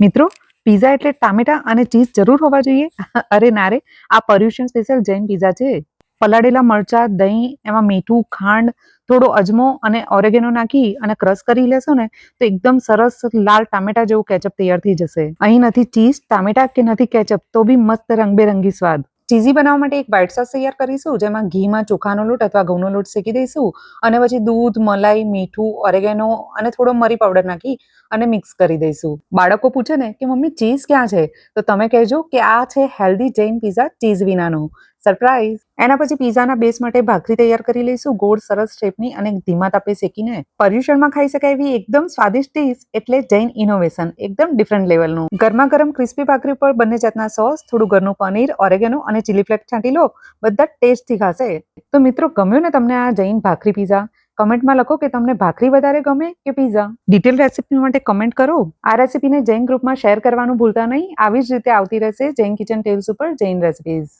મિત્રો પીઝા એટલે ટામેટા અને ચીઝ જરૂર હોવા જોઈએ. અરે ના રે, આ પર્યુષણ સ્પેશિયલ જૈન પીઝા છે. પલાળેલા મરચા, દહીં, એમાં મીઠું, ખાંડ, થોડો અજમો અને ઓરેગેનો નાખી અને ક્રશ કરી લેશો ને, તો એકદમ સરસ લાલ ટામેટા જેવું કેચઅપ તૈયાર થઈ જશે. અહીં નથી ચીઝ ટામેટા કે નથી કેચઅપ તો બી મસ્ત રંગબેરંગી સ્વાદ. ચીઝી બનાવવા માટે એક વ્હાઈટ સોસ તૈયાર કરીશું, જેમાં ઘીમાં ચોખાનો લોટ અથવા ઘઉંનો લોટ શેકી દઈશું અને પછી દૂધ, મલાઈ, મીઠું ઓરેગેનો અને થોડો મરી પાવડર નાખી અને મિક્સ કરી દઈશું. બાળકો પૂછે ને કે મમ્મી ચીઝ ક્યાં છે? તો તમે કહેજો કે આ છે હેલ્ધી જૈન પીઝા ચીઝ વિનાનો. સરપ્રાઈઝ એના પછી પીઝાના બેસ માટે ભાખરી તૈયાર કરી લઈશું. ગોળ, સરસ શેપની અને ધીમા તાપે શેકીને પર્યુષણમાં ખાઈ શકાય એવી એકદમ સ્વાદિષ્ટ ડીશ એટલે જૈન ઇનોવેશન એકદમ ડિફરન્ટ લેવલનું ગરમા ગરમ ક્રિસ્પી ભાખરી પર બંને જાતના સોસ થોડું ઘરનું પનીર ઓરેગેનો અને ચીલી ફ્લેક્સ છાંટી લો. બધા ટેસ્ટથી ખાશે. તો મિત્રો, ગમ્યું ને તમને આ જૈન ભાખરી પીઝા કમેન્ટમાં લખો કે તમને ભાખરી વધારે ગમે કે પીઝા ડિટેલ રેસિપી માટે કમેન્ટ કરો. આ રેસિપીને જૈન ગ્રુપમાં શેર કરવાનું ભૂલતા નહીં. આવી જ રીતે આવતી રહેશે જૈન કિચન ટેલ્સ ઉપર જૈન રેસિપીઝ